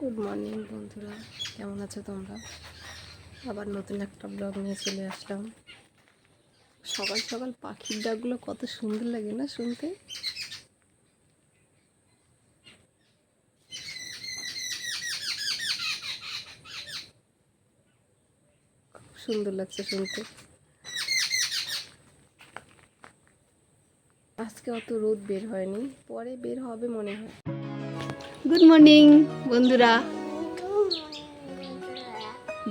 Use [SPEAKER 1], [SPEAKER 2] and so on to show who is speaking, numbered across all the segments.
[SPEAKER 1] Good morning বন্ধুরা। কেমন আছো তোমরা? আবার নতুন একটা ব্লগ নিয়ে চলে আসলাম। সকাল সকাল পাখির ডাকগুলো কত সুন্দর লাগে না শুনতে। খুব সুন্দর লাগছে শুনতে। আজকে অত রোদ বের হয়নি, পরে বের হবে মনে হয়। গুড মর্নিং বন্ধুরা।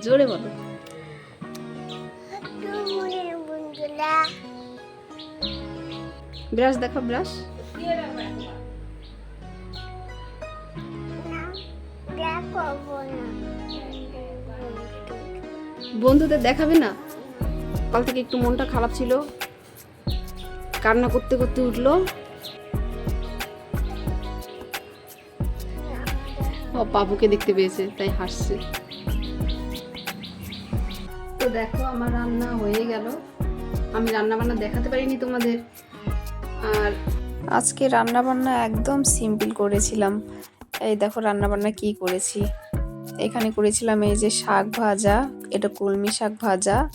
[SPEAKER 1] জোরে বলো। ব্রাশ দেখো ব্রাশ বন্ধুদের দেখাবে না? কাল থেকে একটু মনটা খারাপ ছিল। কান্না করতে করতে উঠল। বাবুকে দেখতে পেয়েছে, তাই হাসছে। তো দেখো, আমার রান্না হয়ে গেল। আমি রান্না বান্না দেখাতে পারিনি তোমাদের। আর
[SPEAKER 2] আজকে রান্না বান্না একদম সিম্পল করেছিলাম। এই দেখো রান্না বান্না কি করেছি। এখানে করেছিলাম এই যে শাক ভাজা, এটা কলমি শাক ভাজা,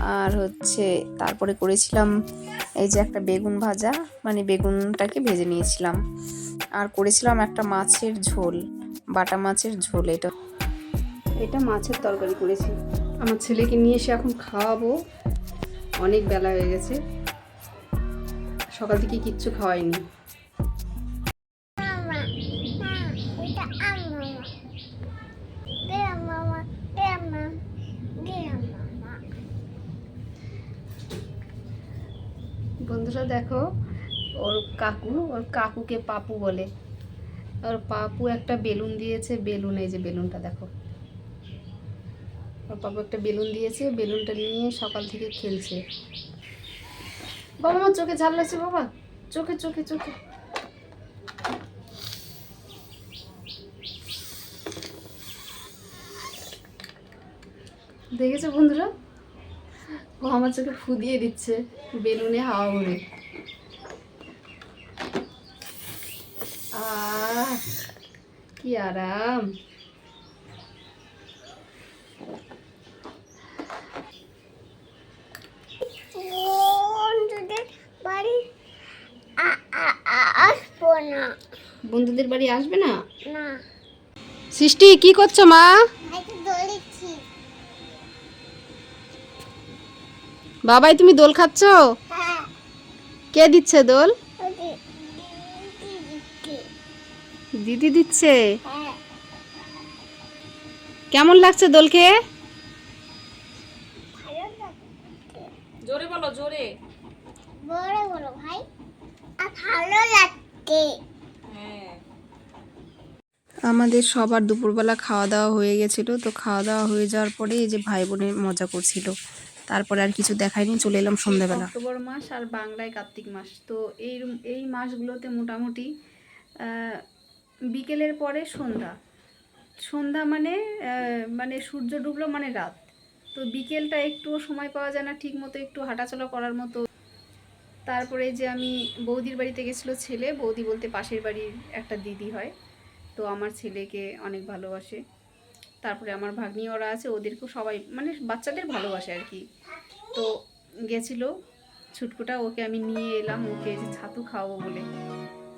[SPEAKER 2] আর হচ্ছে তারপরে করেছিলাম এই যে একটা বেগুন ভাজা মানে বেগুনটাকে ভেজে নিয়েছিলাম। আর করেছিলাম একটা মাছের ঝোল। বাটা মাছের ঝোল এটা।
[SPEAKER 1] এটা মাছের তরকারি করেছি। আমার ছেলেকে নিয়ে এসে এখন খাওয়াবো। অনেক বেলা হয়ে গেছে। সকাল থেকে কিচ্ছু খাওয়াইনি। বন্ধুরা দেখো, ওর কাকু, ওর কাকুকে পাপু বলে। ওর পাপু একটা বেলুন দিয়েছে, বেলুন, এই যে বেলুনটা দেখো। পাপু একটা বেলুন দিয়েছে, বেলুনটা নিয়ে সকাল থেকে খেলছে। বাবা চোখে ঝাল লাগছে বাবা। চোখে চোখে চোখে। দেখেছ বন্ধুরা? ও আমার চোখে ফু দিয়ে দিচ্ছে, বেলুনে হাওয়া ভরে। কি আরাম। বন্ধুদের বাড়ি আসবে না।
[SPEAKER 3] না?
[SPEAKER 1] সৃষ্টি কি করছ মা? বাবাই তুমি দোল খাচ্ছ?
[SPEAKER 3] হ্যাঁ।
[SPEAKER 1] কে দিচ্ছে দোল?
[SPEAKER 3] দিদি দিচ্ছে। হ্যাঁ
[SPEAKER 1] কেমন লাগছে দোল খেয়ে?
[SPEAKER 2] জোরে বলো জোরে।
[SPEAKER 3] ভাই ভালো লাগছে।
[SPEAKER 2] আমাদের সবার দুপুরবেলা খাওয়া দাওয়া হয়ে গেছিল তো খাওয়া দাওয়া হয়ে যাওয়ার পরে এই যে ভাই বোনের মজা করছিল। তারপরে আর কিছু দেখায়নি চলে এলাম সন্ধ্যাবেলা।
[SPEAKER 1] অক্টোবর মাস আর বাংলায় কার্তিক মাস তো এই এই মাসগুলোতে মোটামুটি আহ, বিকেলের পরে সন্ধ্যা। সন্ধ্যা মানে মানে সূর্য ডুবলো মানে রাত। তো বিকেলটা একটুও সময় পাওয়া যায় না ঠিক মতো একটু হাঁটাচলা করার মতো। তারপরে যে আমি বৌদির বাড়িতে গেছিল ছেলে, বৌদি বলতে পাশের বাড়ির একটা দিদি হয়। তো আমার ছেলেকে অনেক ভালোবাসে। তারপরে আমার ভাগ্নি ওরা আছে, ওদেরকেও সবাই মানে বাচ্চাদের ভালোবাসে আর কি। তো গেছিল, ছুটকুটা ওকে আমি নিয়ে এলাম, ওকে যে ছাতু খাওয়াবো বলে।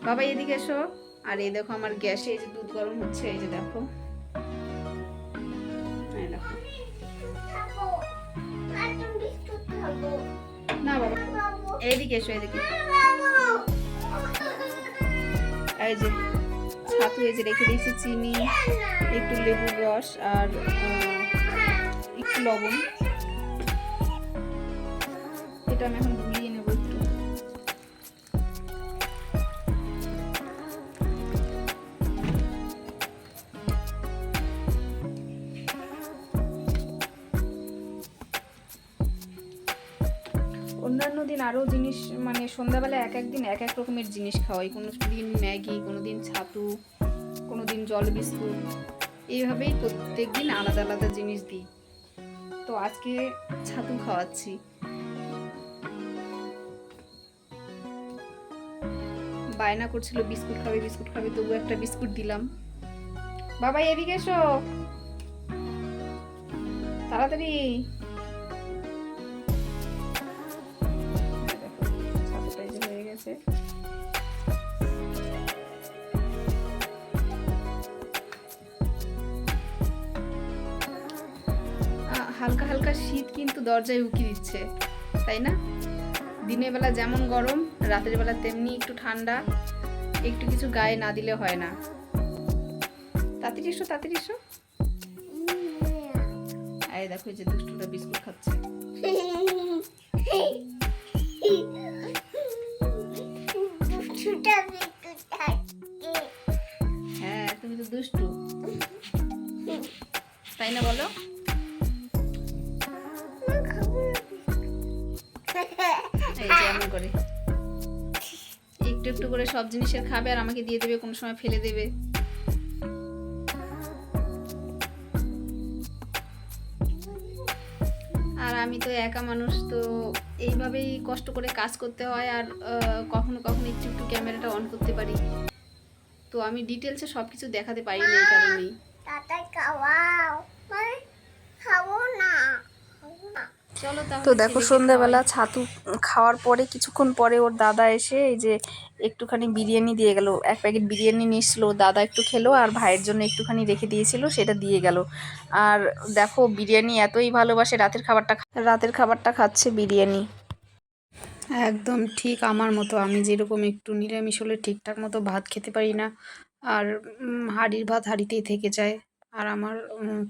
[SPEAKER 1] বাবা, এদিকে এসো। আর এই দেখো আমার গ্যাসে এই যে দুধ গরম হচ্ছে, এই যে দেখো। না বাবা। এইদিকে এসো
[SPEAKER 3] খাব
[SPEAKER 1] এই যে ছাতু এই যে রেখে দিয়েছি, চিনি, একটু লেবুর রস আর একটু লবণ। এটা আমি এখন গুলিয়ে নেব। আরও জিনিস মানে সন্ধ্যাবেলা এক এক দিন এক এক রকমের জিনিস খাওয়াই। কোনো দিন ম্যাগি কোনো দিন ছাতু কোনো দিন জল বিস্কুট। এইভাবেই প্রত্যেক দিন আলাদা আলাদা জিনিস দিই। তো আজকে ছাতু খাওয়াচ্ছি। বায়না করছিল, বিস্কুট খাবে বিস্কুট খাবে। তবু একটা বিস্কুট দিলাম। বাবা এদিকে এসো। তাড়াতাড়ি। আহ, হালকা হালকা শীত কিন্তু দরজায় উকি দিচ্ছে তাই না? দিনের বেলা যেমন গরম রাতের বেলা তেমনি একটু ঠান্ডা একটু কিছু গায়ে না দিলে হয় না। তাড়াতাড়ি এসো তাড়াতাড়ি এসো। আরে দেখো যে দুষ্টুটা বিস্কুট খাচ্ছে। হ্যাঁ তুমি তো দুষ্টু। তাই না বলো? করে। একটু একটু করে সব জিনিসের খাবে আর আমাকে দিয়ে দেবে, কোনো সময় ফেলে দেবে। আমি তো একা মানুষ, তো এইভাবেই কষ্ট করে কাজ করতে হয় আর কখনো কখনো একটু একটু ক্যামেরাটা অন করতে পারি। তো আমি ডিটেলসে সব কিছু দেখাতে পারি না এই কারণেই।
[SPEAKER 3] না।
[SPEAKER 2] তো দেখো সন্ধ্যাবেলা ছাতু খাওয়ার পরে কিছুক্ষণ পরে ওর দাদা এসে এই যে একটুখানি বিরিয়ানি দিয়ে গেল। এক প্যাকেট বিরিয়ানি নিয়ে এসলো দাদা একটু খেলো আর ভাইয়ের জন্য একটুখানি রেখে দিয়েছিল সেটা দিয়ে গেল। আর দেখো বিরিয়ানি এতই ভালোবাসে রাতের খাবারটা রাতের খাবারটা খাচ্ছে বিরিয়ানি।
[SPEAKER 1] একদম ঠিক আমার মতো। আমি যেরকম একটু নিরামিষ হলে ঠিকঠাক মতো ভাত খেতে পারি না আর হাঁড়ির ভাত হাঁড়িতেই থেকে যায়। আর আমার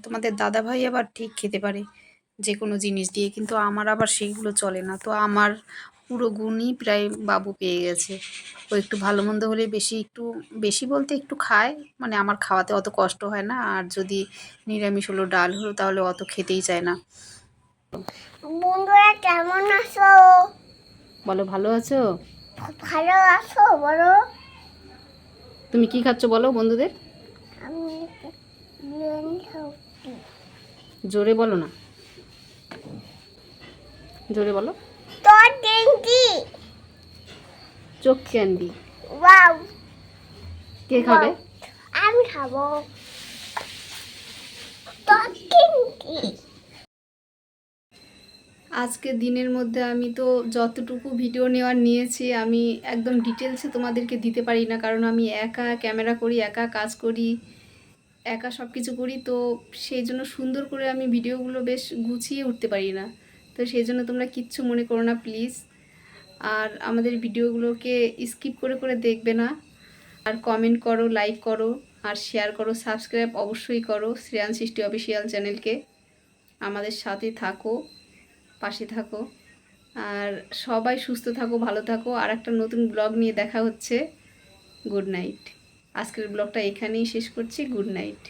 [SPEAKER 1] তোমাদের দাদা ভাই আবার ঠিক খেতে পারে। যে কোনো জিনিস দিয়ে। কিন্তু আমার আবার সেইগুলো চলে না। তো আমার পুরো গুণই প্রায় বাবু পেয়ে গেছে। ও একটু ভালো মন্দ হলে বেশি একটু বেশি বলতে একটু খায়। মানে আমার খাওয়াতে অত কষ্ট হয় না। আর যদি নিরামিষ হলো ডাল হলো তাহলে অত খেতেই চায় না।
[SPEAKER 3] বন্ধুরা কেমন আছো?
[SPEAKER 1] বলো ভালো আছো?
[SPEAKER 3] ভালো আছো বলো।
[SPEAKER 1] তুমি কি খাচ্ছ বলো বন্ধুদের? জোরে বলো না। জোরে বলো।
[SPEAKER 3] তোর টেঙ্কি
[SPEAKER 1] চোখ ক্যান্ডি।
[SPEAKER 3] ওয়াও।
[SPEAKER 1] কে খাবে?
[SPEAKER 3] আমি খাব। তোর টেঙ্কি
[SPEAKER 1] আজকে দিনের মধ্যে আমি তো যতটুকু ভিডিও নেওয়ার নিয়েছি আমি একদম ডিটেলসে তোমাদেরকে দিতে পারি না কারণ আমি একা ক্যামেরা করি একা কাজ করি। একা সব কিছু করি, তো সেই জন্য সুন্দর করে আমি ভিডিওগুলো বেশ গুছিয়ে উঠতে পারি না। তো সেই জন্য তোমরা কিচ্ছু মনে করো না, প্লিজ। আর আমাদের ভিডিওগুলোকে স্কিপ করে করে দেখবে না। আর কমেন্ট করো, লাইক করো, আর শেয়ার করো, সাবস্ক্রাইব অবশ্যই করো শ্রেয়ান সৃষ্টি অফিসিয়াল চ্যানেলকে। আমাদের সাথে থাকো, পাশে থাকো। আর সবাই সুস্থ থাকো, ভালো থাকো। আর একটা নতুন ব্লগ নিয়ে দেখা হচ্ছে। Good night. আজকের ব্লগটা এখানেই শেষ করছি গুড নাইট।